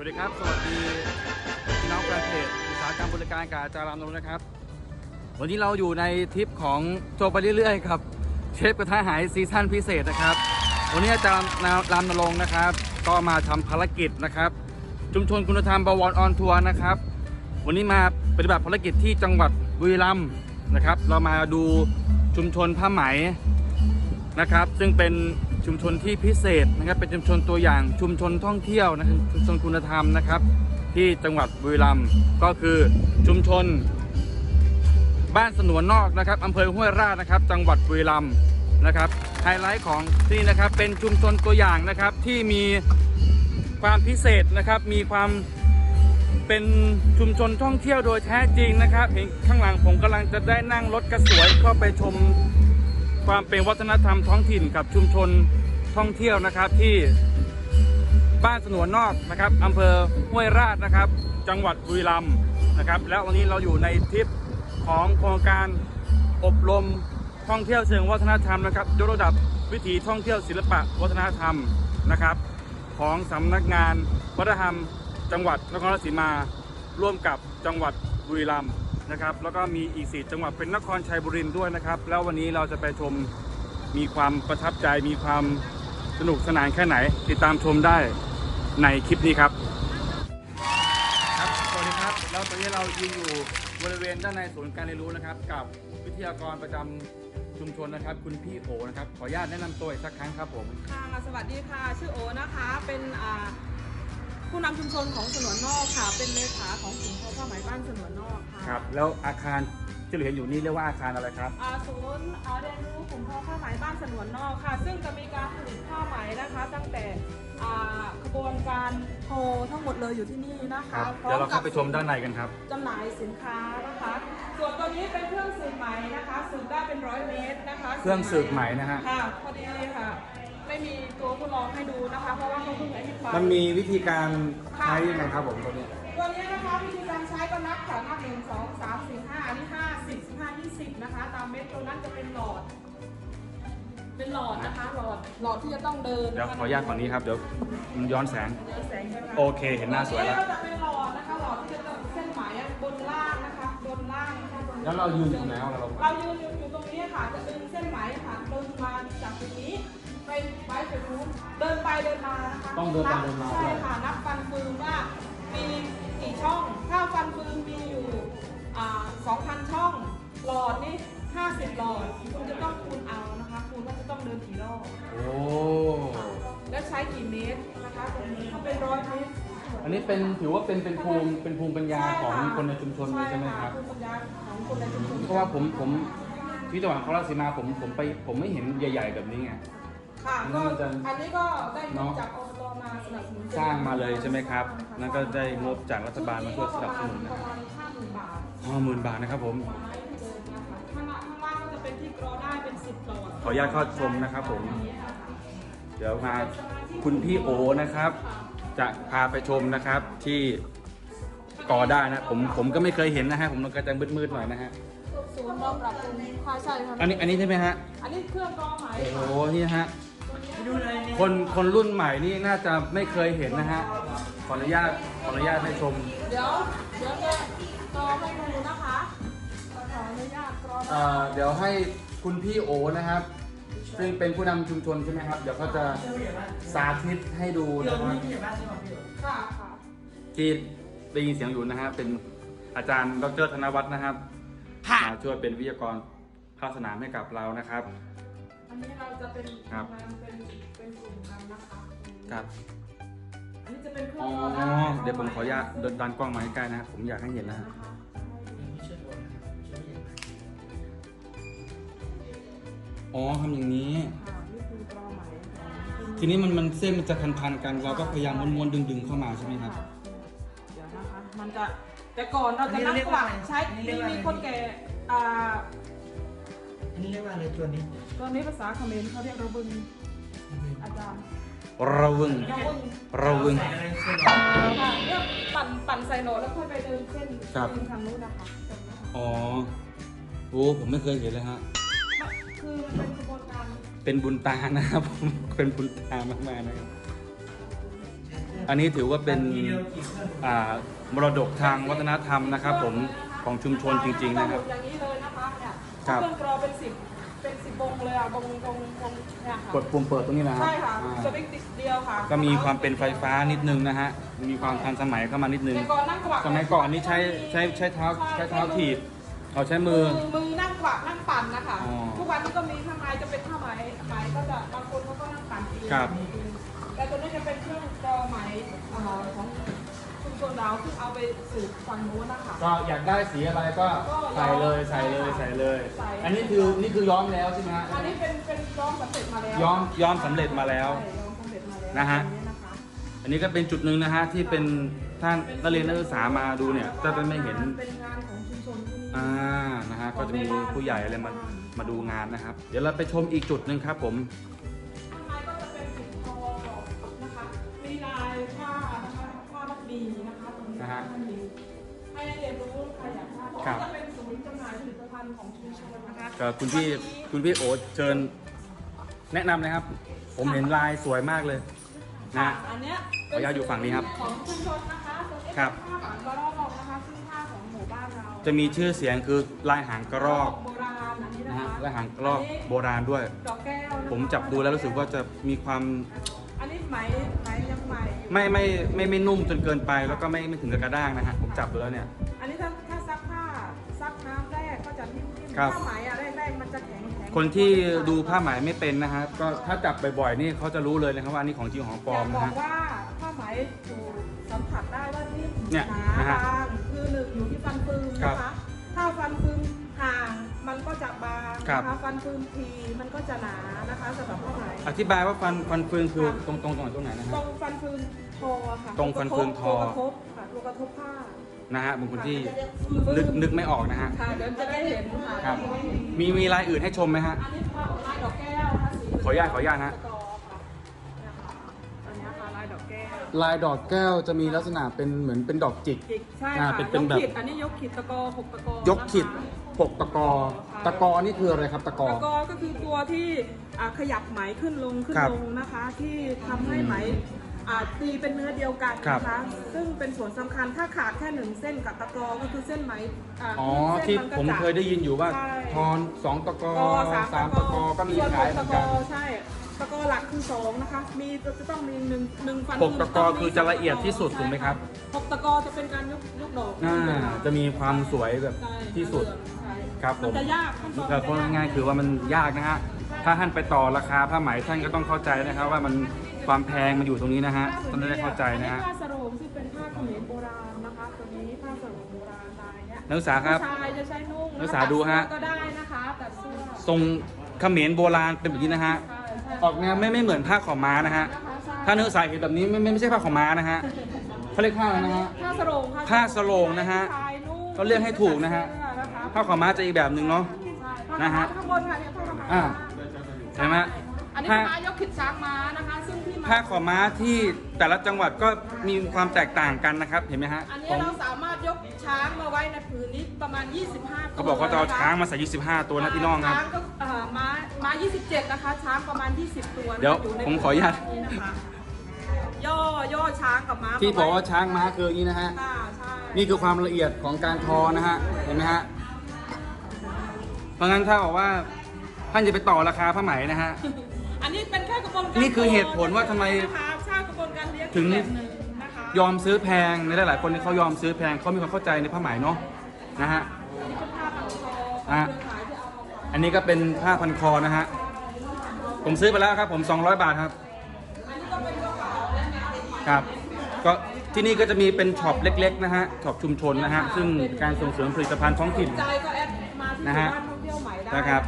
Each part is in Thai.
วัสดีครับ สวัสดีพี่น้องแฟนเพจอุตสาหกรรมบริการกาจารามนนท์นะครับ วันนี้เราอยู่ในทริปของโจไปเรื่อยๆครับเชฟกระทะหายซีซั่นพิเศษนะครับ วันนี้อาจารย์รามนรงค์นะครับ ก็มาทำภารกิจนะครับ ชุมชนคุณธรรมบวรออนทัวร์นะครับ วันนี้มาปฏิบัติภารกิจที่จังหวัดบุรีรัมย์นะครับ เรามาดูชุมชนผ้าไหมนะครับ ซึ่งเป็น ชุมชนที่พิเศษนะครับ เป็นชุมชนตัวอย่างชุมชนท่องเที่ยวนะครับชุมชนคุณธรรมนะครับ ที่จังหวัดบุรีรัมย์ก็คือชุมชน บ้านสนวนนอกนะครับอำเภอห้วยราชนะครับ จังหวัดบุรีรัมย์นะครับไฮไลท์ของที่นะครับเป็นชุมชนตัวอย่างนะครับที่มีความพิเศษนะครับมีความเป็นชุมชนท่องเที่ยวโดยแท้จริงนะครับเห็นข้างหลังผมกำลังจะได้นั่งรถกระสวยเข้าไปชม ความเป็นวัฒนธรรมท้องถิ่นกับชุมชนท่องเที่ยวนะครับที่บ้านสนวนนอกนะครับอำเภอห้วยราชนะครับ จังหวัดบุรีรัมย์นะครับ แล้ววันนี้เราอยู่ในทริปของโครงการอบรมท่องเที่ยวเชิงวัฒนธรรมนะครับยกระดับวิถีท่องเที่ยวศิลปะวัฒนธรรมนะครับ ของสำนักงานวัฒนธรรม จังหวัดนครราชสีมา ร่วมกับจังหวัดบุรีรัมย์ นะครับ แล้วก็มีอีกสี่จังหวัดเป็นนครชัยบุรีด้วยนะครับ แล้ววันนี้เราจะไปชมมีความประทับใจมีความสนุกสนานแค่ไหน ติดตามชมได้ในคลิปนี้ครับครับสวัสดีครับ แล้วตอนนี้เรายืนอยู่บริเวณด้านในศูนย์การเรียนรู้นะครับ กับวิทยากรประจำชุมชนนะครับ คุณพี่โอนะครับ ขออนุญาตแนะนำตัวอีกสักครั้งครับผมค่ะสวัสดีค่ะ ชื่อโอนะคะ เป็นอ่า ผู้นำชุมชนของสนวนนอกค่ะ เป็นเลขาของกลุ่มเขาผ้าไหมบ้านสนวนนอกค่ะครับแล้วอาคารที่เราเห็นอยู่นี่เรียกว่าอาคารอะไรครับ อ่าศูนย์อ่าเรียนรู้กลุ่มเขาผ้าไหมบ้านสนวนนอกค่ะ ซึ่งจะมีการผลิตผ้าไหมนะคะ ตั้งแต่อ่าขบวนการโทรทั้งหมดเลยอยู่ที่นี่นะครัคะบเดี๋ยวเราเข้าไปชมด้านในกันครับ จำหน่ายสินค้านะคะ ส่วนตัวนี้เป็นเครื่องสืบไหมนะคะสืบได้เป็นร้อยเมตรนะคะ เครื่องสืบไหมนะฮะ ค่ะพอดีค่ะ ไม่มีตัวทดลองให้ดูนะคะ เพราะว่าเขาเพิ่งอธิบายมันมีวิธีการใช้ยังไงครับผมตัวนี้ ตัวนี้นะคะวิธีการใช้ก็นับค่ะนับหนึ่งสองสามสี่ห้าอันนี้ห้าสิบสิบห้ายี่สิบนะคะ ตามเม็ดตัวนั้นจะเป็นหลอด เป็นหลอดนะคะ หลอดหลอดที่จะต้องเดินเดี๋ยวขออนุญาตฝั่งนี้ครับเดี๋ยวมันย้อนแสง เดินแสงใช่ไหมะโอเค เห็นหน้าสวยแล้วตันี้ก็จะเป็นหลอดนะคะหลอดที่จะต้องเส้นไหมบนล่างนะคะ บนล่างนะคะบนแล้วเรายืนอยู่ไหนของเราเรายืนอยู่อยู่ตรงนี้ค่ะจะดึงเส้นไหมค่ะเดินมาจากตรงนี้ ไปไปไปนู้นเดินไปเดินมานะคะต้องเดินไปนับเดินมา ใช่ค่ะนับฟันฟืนว่ามีกี่ช่อง ถ้าฟันฟืนมีอยู่อ่า2,000 ช่อง หลอดนี่ 50 หลอด คุณจะต้องคูณเอานะคะ คูณว่าจะต้องเดินกี่รอบ โอ้แล้วใช้กี่เมตรนะคะตรงนี้ถ้าเป็นร้อยเมตร อันนี้เป็นถือว่าเป็นเป็นภูมิเป็นภูมิปัญญาของคนในชุมชนเลยใช่ไหมครับ ภูมิปัญญาของคนในชุมชนเพราะว่าผมผมที่จังหวัดนครราชสีมาผมผมไปผมไม่เห็นใหญ่ ๆ แบบนี้ไง ค่ะอันก็นี้มันจะอันนี้ก็ได้เงินเนาะจากอบตมาสนับสนุนสร้างมาเลยใช่ไหมครับ นั่นก็ได้งบจากรัฐบาลมาช่วยสนับสนุนประมาณห้าหมื่นบาทห้าหมื่นบาทนะครับผมไม้เดินนะคะข้างล่างข้างล่างก็จะเป็นที่กรอได้เป็นสิบหลอดขออนุญาตเข้าชมนะครับผม เดี๋ยวมาคุณพี่โอนะครับ จะพาไปชมนะครับที่กอได้นะผมผมก็ไม่เคยเห็นนะฮะผมก็จะมืดๆหน่อยนะฮะศูนย์รองปรับปรุงค่าใช่ค่ะอันนี้อันนี้ใช่ไหมฮะ อันนี้เครื่องกรอไหมโอ้โหค่ะ นี่ฮะคนคนรุ่นใหม่นี่น่าจะไม่เคยเห็นนะฮะ ขออนุญาตขออนุญาตให้ชม เดี๋ยว เดี๋ยวจะกรอให้ดูนะคะขออนุญาตกรอเอ่อเดี๋ยวให้คุณพี่โอนะครับ ซึ่งเป็นผู้นำชุมชนใช่ไหมครับ เดี๋ยวเขาจะสาธิตให้ดูนะครับค่ะค่ะที่ได้ยินเสียงอยู่นะฮะเป็นอาจารย์ดรธนวัฒน์นะครับมาช่วยเป็นวิทยากรภาคสนามให้กับเรานะครับอั นนี้เราจะเป็นครับ ทำงานเป็นเป็นกลุ่มกันนะคะครับ อันนี้จะเป็นเครื่ออ๋งอกรอได้เดี๋ยวผมขออนุญาตเดินดันกล้องมาใกล้ๆนะครับ ผมอยากให้เห็นนะฮะนะคะอ๋อทำอย่างนี้ ค่ะนี่คือกรอไหมของทีนี้มันมันเส้นมันจะพันๆกัน เราก็พยายามม้วนๆดึงๆเข้ามาใช่ไหมครับ เดี๋ยวนะคะ มันจะแต่ก่อนเราจะนั่งกวักใช้อันนี้เรีมียกว่าอะไรมีคนแก่อ่าอันนี้เรียกว่าอะไรตัวนี้ ตอนนี้ภาษาเขมรเขาเรียกระบึงอาจารย์ระวึงระบึงระวึงใส่อะไรเส้นค่ะเนี่ยปั่นปั่นใส่โหลแล้วค่อยไปเดินเส้นครับเส้นทางนู้นนะคะตรงนี้ค่ะอ๋อโอ้ผมไม่เคยเห็นเลยฮะคือมันเป็นกระบวนการเป็นบุญตานะครับผมเป็นบุญตามากๆนะครับใช้เครื่องอันนี้ถือว่าเป็นอ่ามรดกทางวัฒนธรรมนะครับ ผมของชุมชนจริง ๆ นะครับอย่างนี้เลยนะคะเนี่ยครับเครื่องกรอเป็นสิบ เป็นสิบวงเลยอะวงวงวงเนี่ยค่ะกดปุ่มเปิดตรงนี้นะฮะใช่ค่ะอ่าสวิตช์ติดเดียวค่ะก็มีความเป็นไฟฟ้านิดนึงนะฮะ มีความทันสมัยเข้ามานิดนึง แต่ก่อนนั่งกวักสมัยก่อนนี่ใช้ใช้ใช้เท้าใช้เท้าถีบเอาใช้มือมือนั่งกวักนั่งปั่นนะคะอ๋อทุกวันนี้ก็มีผ้าไหมจะเป็นผ้าไหมไหมก็จะบางคนเขาก็นั่งปั่นเองครับ แต่ตัวนี้จะเป็นเครื่องกรอไหมเอ่อของ ชุมชนเราซึ่งเอาไปสืบฝั่งนู้นนะคะ ก็อยากได้สีอะไรก็ใส่เลยใส่เลยใส่เลย ใส่ อันนี้คือนี่คือย้อมแล้วใช่ไหมฮะอันนี้เป็นเป็นย้อมสำเร็จมาแล้วย้อมย้อมสำเร็จมาแล้ว ใช่ย้อมสำเร็จมาแล้วนะฮะ อันะคะอันนี้ก็เป็นจุดหนึ่งนะฮะที่เป็นท่านนักเรียนนักศึกษามาดูเนี่ยก็จะไม่เห็น เป็นงานของชุมชนที่นี่ อ่า นะฮะ ก็จะมีผู้ใหญ่อะไรมา มาดูงานนะครับ เดี๋ยวเราไปชมอีกจุดหนึ่งครับผม นะคะตรงนี้นะฮะผ้ามัดหมีให้เรียนรู้ใครอยากทราบครับ จะเป็นศูนย์จำหน่ายผลิตภัณฑ์ของชุมชนนะคะก็คุณพี่คุณพี่โอ๊ตเชิญแนะนำเลยครับ ผมเห็นลายสวยมากเลยนะค่ะฮะ อันเนี้ยขออนุญาตอยู่ฝั่งนี้ครับของชุมชนนะคะตรงนี้ครับเป็นผ้าหางกระรอกนะคะซึ่งผ้าของหมู่บ้านเราจะมีชื่อเสียงคือลายหางกระรอกโบราณอันนี้นะนะฮะคะและหางกระรอกโบราณด้วย ดอกแก้วนะคะผมจับดูแล้วรู้สึกว่าจะมีความ อันนี้ไหมไหมยังใหม่อยู่ ไม่ไม่ไม่ไม่นุ่มจนเกินไป แล้วก็ไม่ไม่ถึงกับกระด้างนะฮะผมจับดูแล้วเนี่ย อันนี้ถ้าถ้าซักผ้าซักน้ำแรกก็จะนิ่มๆครับ ผ้าไหมอะแรกๆมันจะแข็งแข็งคนที่ดูผ้าไหมไม่เป็นนะฮะก็ถ้าจับบ่อยๆนี่เขาจะรู้เลยนะครับว่าอันนี่ของจริงของปลอมยากบนะอกฮะว่าผ้าไหมอยู่สัมผัสได้ว่านิ่มเนี่ยหนานะฮะบางคือหนึ่งอยู่ที่ฟันฟืนครับนะคะถ้าฟันฟืนห่าง มันก็จะบางครับ นะคะฟันฟืนทีมันก็จะหนานะคะสำหรับผ้าไหมอธิบายว่าฟันฟันเฟืองคือตรงตรงตรงไหนตรงไหนนะตรฮะงฟันฟืนทอค่ะตรงฟันฟืนทอ ตัวกระทบค่ะตัวกระทบผ้านะฮะบางคนที่นึกนึกไม่ออกนะฮะ ค่ะเดี๋ยวจะได้เห็นค่ะครับ มีมีลายอื่นให้ชมไหมฮะ อันนี้ผ้าลายดอกแก้วนะคะสีขออนุญาตขออนุญาตฮะตะกอค่ะเนี่ยค่ะอันนี้ค่ะลายดอกแก้ว ลายดอกแก้วจะมีลักษณะเป็นเหมือนเป็นดอกจิกจิกใช่อ่าค่ะเป็นเป็นแบบยกขีดอันนี้ยกขีดตะกอหกตะกอยกขิดนะคะ ปกตะกอตะกอนี่คืออะไรครับตะกอ ตะกอก็คือตัวที่อ่าขยับไหมขึ้นลงขึ้นครับลงนะคะ ที่ทำให้ไหมอ่าตีเป็นเนื้อเดียวกันครับนะคะ ซึ่งเป็นส่วนสำคัญถ้าขาดแค่หนึ่งเส้นกับตะกอก็คือเส้นไหมอ่าอ๋อเส้นที่นก็ผมจะ เคยได้ยินอยู่ว่าใช่ ทอนสองตะกอตะกอสามสามตะกอก็มีส่วนขายหเหมืกอนตะกกัอน ใช่ตะกอหลักคือสองนะคะ มีจะต้องมีหนึ่งหนึ่งฟันหกตะกอคือจะละเอียดที่สุดถูกไหมครับหกตะกอจะเป็นการยกยกดอกอ่าจะมีความสวยแบบใช่ที่สุดใช่ ครับผมมันจะยากขั้นตอนแต่พูดง่ายๆคือว่ามันยากนะฮะถ้าท่านไปต่อราคาผ้าไหมท่านก็ต้องเข้าใจนะครับ ว่ามันความแพงมันอยู่ตรงนี้นะฮะท่านจะได้เข้าใจนะฮะอัผ้าสโรงที่เป็นผ้าเขมรโบราณนะคะตัวนี้ผ้าสโรงโบราณลายเนี้ยนักศึกษาครับผู้ชายจะใช้นุ่งนักศึกษาดูฮะ ตัดเสื้อก็ได้นะคะตัดเสื้อทรงเขมรโบราณเป็นแบบนี้นะฮะ ใช่ใช่ออกแนวไม่ไม่เหมือนผ้าขาวม้านะฮะ นะคะใช่ถ้านักศึกษาเห็นแบบนี้ไม่ไม่ไม่ใช่ผ้าขาวม้านะฮะเขาเรียกผ้าอะไรนะฮะ ผ้าสโรงค่ะผ้าสโรงนะฮะ ผู้ชายนุ่ง ก็เรียกให้ถูกนะฮะเสื้อนะคะ ผ้าขาวม้าจะอีกแบบหนึ่งเนาะใช่นะฮะ ข้างบนค่ะเนี่ยผ้าขาวม้าอ่าใช่ไหม อันนี้ผ้าเป็นม้ายกขิดช้างม้านะคะ ซึ่งที่ม้าผ้าขาวม้าที่แต่ละจังหวัดก็มีความแตกต่างกันนะครับ เห็นไหมฮะอันนี้ของเราสามารถยกช้างมาไว้ในผืนนี้ประมาณ 25ตัวเขาบอกเขาจะเอาช้างมาใส่25 ตัวนะพี่น้องครับ ช้างก็เอ่อม้าม้า 27 นะคะ ช้างประมาณ 20 ตัวนะคะเดี๋ยวในผมขออนุญาต นี้นะคะย่อย่อช้างกับม้าที่บอกว่าช้างม้าคืออย่างนี้นะฮะ ค่ะใช่ นี่คือความละเอียดของการทอนะฮะ เห็นไหมฮะ เพราะงั้นถ้าบอกว่าท่านจะไปต่อราคาผ้าไหมนะฮะ อันนี้เป็นแค่กระบวนการนี่คือเหตุผลว่าทำไมนะคะใช่กระบวนการเลี้ยงถึง แบบหนึ่งนะคะยอมซื้อแพงในหลายๆคนที่เขายอมซื้อแพงเขามีความเข้าใจในผ้าไหมเนาะนะฮะอันนี้เป็นผ้าพันคออะ เครือข่ายที่เอามาฝากอันนี้ก็เป็นผ้าพันคอนะฮะ ผมซื้อไปแล้วครับ ผม 200 บาทครับ อันนี้ก็เป็นกระเป๋าและงานครับ ก็ที่นี่ก็จะมีเป็นช็อปเล็ก ๆ นะฮะ ช็อปชุมชนนะฮะ ซึ่งการส่งเสริมผลิตภัณฑ์ท้องถิ่น ใจก็แอดมาที่นะบ้าฮะนท่องเที่ยวใหม่ ได้นะครับ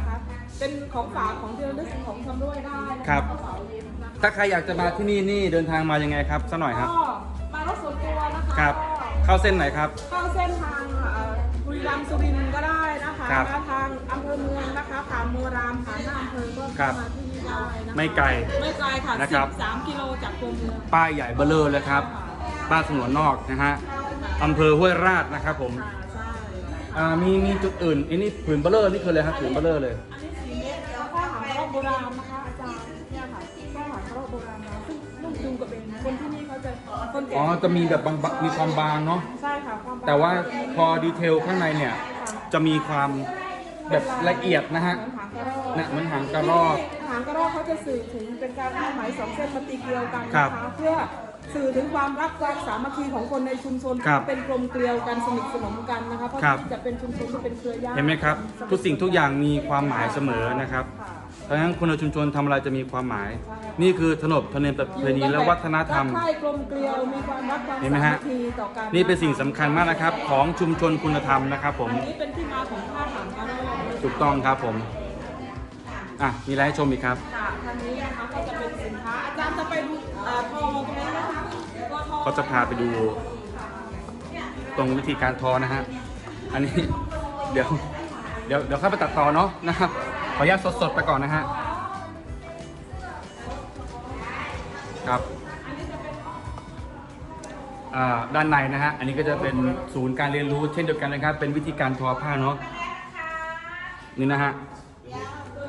เป็นของฝากของที่ระลึกของชำร่วยได้นะะครับกระเป๋ายิ้มนะคะ ถ้าใครอยากจะมาที่นี่นี่เดินทางมายังไงครับสักหน่อยครับ ก็มารถส่วนตัวนะคะครับ ก็เข้าเส้นไหนครับ เข้าเส้นทางเอ่อบุรีรัมย์สุรินทร์ก็ได้นะคะครับแล้วทางอำเภอเมืองนะคะผ่านมัวรามผ่านหน้าอำเภอก็ครัเข้าบมาที่นี่ได้นะคะไม่ไกลไม่ไกลค่ะนะครับสามกิโลจากตัวเมืองป้ายใหญ่เบลเลอร์เลยครับ บ้านสนวนนอกนะฮะอำเภอห้วยราชนะครับผม ค่ะใช่ อ่ามีมีจุดอื่นอันนี้ผืนเบลเลอร์นี่คืออะไรครับผืนเบลเลอร์เลย อันนี้สีเมตรแล้วก็หางกระรอกโบราณนะคะอาจารย์เนี่ยค่ะก็หางกระรอกโบราณนะซึ่งนุ่งจูงกระเบนคนที่นี่เขาจะคนแก่อ๋อจะมีแบบบางๆมีความบางเนาะใช่ค่ะความบงแต่ว่าพอดีเทลข้างในเนี่ยจะมีความแบบละเอียดนะฮะเหมือนหางกระรอกนะเหมือนหางกระรอก หางกระรอกเขาจะสื่อถึงเป็นการเอาไหมสองเส้นมาตีเกลียวกันครันะบคะเพื่อ สื่อถึงความรักความสามัคคีของคนในชุมชนครับเป็นกลมเกลียวกันสนิทสนมกันนะคะเพราะครับ ที่จะเป็นชุมชนที่เป็นเครือญาติเห็นไหมครับ ทุกสิ่งทุกอย่างมีความหมายเสมอนะครับค่ะเพราะฉะนั้นคนในชุมชนทำอะไรจะมีความหมาย นี่คือขนบธรรมเนียมประเพณีและวัฒนธรรมรักใคร่กลมเกลียวมีความรักความเห็นไหมสาฮะ มัคคีต่อกันนี่เป็นสิ่งสำคัญมากนะครับของชุมชนคุณธรรมนะครับผม อันนี้เป็นที่มาของผ้าหางกระรอกถูกต้องครับผม อะ มีอะไรให้ชมอีกครับ ค่ะทางนี้นะคะก็จะเป็นสินค้า อาจารย์จะไปดู เอ่อทองตรงนี้นะคะตัวทองก็จะพาไปดู ตรงวิธีการทอนะฮะ อันนี้เดี๋ยวเดี๋ยวเดี๋ยวเข้าไปตัดต่อเนาะนะครับ ขออนุญาตสดๆไปก่อนนะฮะ ครับอ่าด้านในนะฮะ อันนี้ก็จะเป็นศูนย์การเรียนรู้เช่นเดียวกันนะครับ เป็นวิธีการทอผ้าเนาะ นี่นะฮะ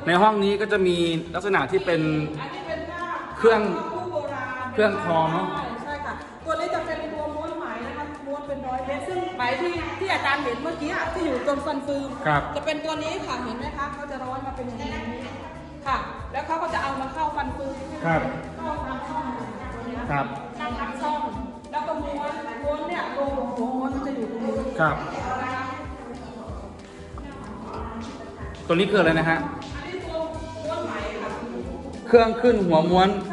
ในห้องนี้ก็จะมีลักษณะที่เป็นเครื่อง เครื่องทอเนาะใช่ใช่ค่ะ ตัวนี้จะเป็นตัวม้วนไหมนะคะม้วนเป็นร้อยเมตรซึ่งไหมที่ที่อาจารย์เห็นเมื่อกี้อะที่อยู่ตรงฟันฟืมครับ จะเป็นตัวนี้ค่ะเห็นไหมคะเขาจะร้อยมาเป็นอย่างนี้ค่ะ แล้วเขาก็จะเอามาเข้าฟันฟืมครับ เข้าทางช่องตัวเนี้ยครับนั่งทางช่องแล้วก็ม้วนม้วนเนี่ยโลหัวม้วนมันจะอยู่ตรงนี้ครับ นะคะ ตัวนี้คืออะไรนะฮะ อันนี้ตัวม้วนไหมค่ะ เครื่องขึ้นหัวม้วน ใช่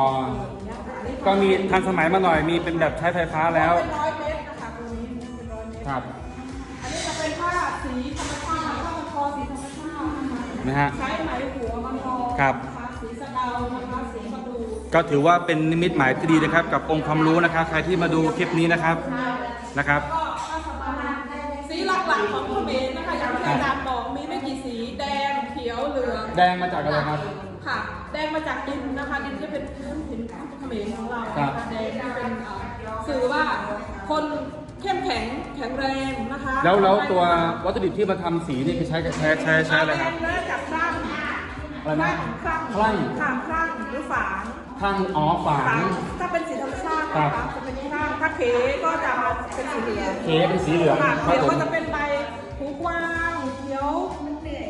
อนกันอ๋ออย่างเงี้ยค่ะอันนี้ก็มีทันสมัยมาหน่อย มีเป็นแบบใช้ไฟฟ้าแล้ว เป็นร้อยเมตรนะคะตัวนี้เป็นร้อยเมตรครับ อันนี้จะเป็นผ้าสีธรรมชาติผ้าพันคอสีธรรมชาตินะคะนะฮะ ใช้ไหมหัวมันทองครับ นะคะสีสะเดานะคะสีประดูก็ถือว่าเป็นนิมิตหมายที่ดีนะครับ กับองค์ความรู้นะครับ ใครที่มาดูคลิปนี้นะครับ นะครับ ก็ผ้าสบายสีหลักๆของเขมรนะคะอย่างที่อาจารย์บอกมีไม่กี่สีแดงเขียวเหลือง แดงมาจากอะไรครับ ค่ะแด งมาจากดินนะคะดินที่เป็นพื้นถิ่นเขมรของเราครับนะคะแดงที่เป็นอ่าสื่อว่าคนเข้มแข็งแข็งแรงนะคะแล้วแล้วตัววัตถุดิบที่มาทำสีนี่คือใช้กับใช้ใช้ใช้อะไรครับแดงและจากครั่งอะไรนะครั่งคลั่ง ค่ะครั่งหรือฝางข้างอ๋อฝาฝาง งถ้าเป็นสีธรรมชาติครันะบคะจะเป็นครั่งถ้าเขก็จะเป็นสีเหลืองเคเป็นสีเหลืองค่ะครับเขียวผม ก็จะเป็นใบหูกว้างเขียว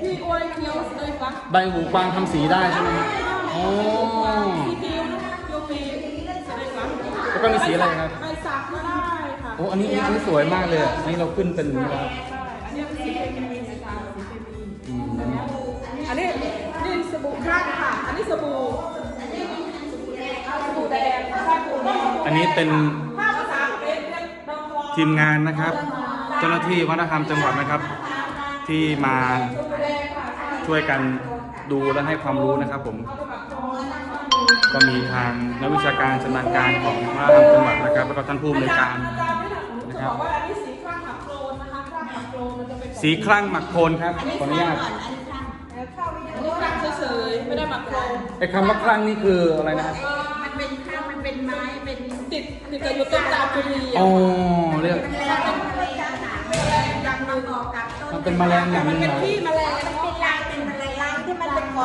พี่อวยเขียวเลยคะใบหูกวางทำสีได้ใช่ไหมครับอ๋อสีพิมพ์โยปี แสดงว่าแล้วก็มีสีอะไรครับใบสักก็ได้ค่ะโอ้อันนี้อันนี้สวยมากเลยอะอันนี้เราขึ้นเป็นอย่างนี้แล้วใช่อันนี้เป็นสีเคมีอาจารย์สีเคมีอืมอันนี้นี่สบู่ครั่งค่ะ อันนี้สบู่สบู่แดงสบู่แดงอันนี้เป็นถ้าภาษาเขมรเรียกดองวอทีมงานนะครับ เจ้าหน้าที่วัฒนธรรมจังหวัดนะครับ ที่มาสบู่แดงค่ะช่วยกันดูและให้ความรู้นะครับผม ก็มีทางนักวิชาการชำนาญการของวัฒนธรรมจังหวัดนะครับแล้วก็ท่านผู้อำนวยการอาจารย์ไม่ถามผมจะบว่าอันนี้สีคลังหักโคลนนะคะครั่งหักโคลนมันจะเป็นแบสีคลั่งหมักโคลนครับขออนุญาตอันนี้ครั่งเฉยๆไม่ได้หมักโคลนไอ้คำว่าคลั่งนี่คืออะไรนะครับมันเป็นข้าวมันเป็นไม้เป็นติดติดกับอยู่ต้นตาลจุลีอ๋อเรียกแมลงเป็นแมลงหาแมลงยังมาบอกกับต้นมันเป็นแมลงอย่างหมันนึงเป็นเหรอที่แมลงมันเป็นลายเป็นอะไรลายที่มันเป็นขอ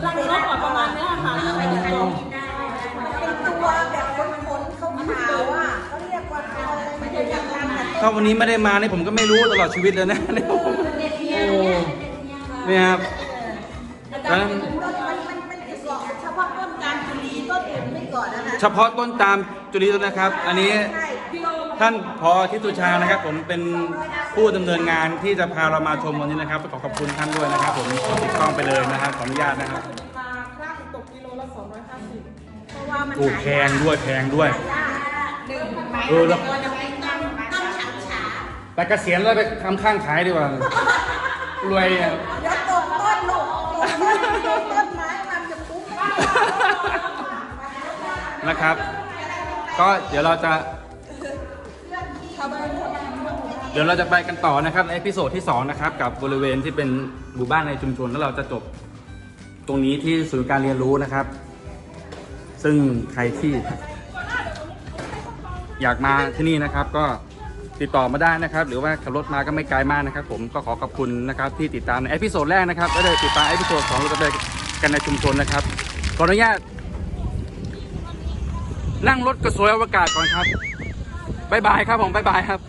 เหมือนรังนกอะประมาณเนี้ยค่ะใช้ในกรงมันเป็นตัวแบบขนขนๆขาวๆอะเขาเรียกว่าอะไรมันจะยังรังอะถ้าวันนี้ไม่ได้มานี่ผมก็ไม่รู้ตลอดชีวิตเลยนะเนี่ยโอ้เนี่ยครับอาจารย์ต้นมันมันมันจะเกาะเฉพาะต้นการผลีต้นอื่นไม่เกาะนะคะเฉพาะต้นตามจุลีต้นนะครับ อันนี้ใช่พี่โล ท่านพอทิตุชานะครับ ผมเป็นผู้ดำเนินงานที่จะพาเรามาชมวันนี้นะครับขอขอบคุณท่านด้วยนะครับ ผมติดกล้องไปเลยนะครับขออนุญาตนะครับมาครั่งตกกิโลละ250เพราะว่ามันโอ้แพงด้วยแพงด้วยดึงไม้เออแล้วตัวจะเป็นต้องต้องฉาฉาแต่เกษียณแล้วไปทำข้างขายดีกว่ารวยอะเดี๋ยวตกต้นลูกตกต้นไม้มันจะคุ้มไม่ได้นะครับ ก็เดี๋ยวเราจะ เดี๋ยวเราจะไปกันต่อนะครับในเอพิโซดที่2นะครับกับบริเวณที่เป็นหมู่บ้านในชุมชนแล้วเราจะจบตรงนี้ที่ศูนย์การเรียนรู้นะครับ ซึ่งใครที่อยากมาที่นี่นะครับก็ติดต่อมาได้นะครับ หรือว่าขับรถมาก็ไม่ไกลมากนะครับ ผมก็ขอขอบคุณนะครับที่ติดตามในเอพิโซดแรกนะครับแล้วเดี๋ยวติดตามเอพิโซดสองเราจะไปกันในชุมชนนะครับขออนุญาตนั่งรถกระสวยอวกาศก่อนครับ บายบายครับผมบายบายครับ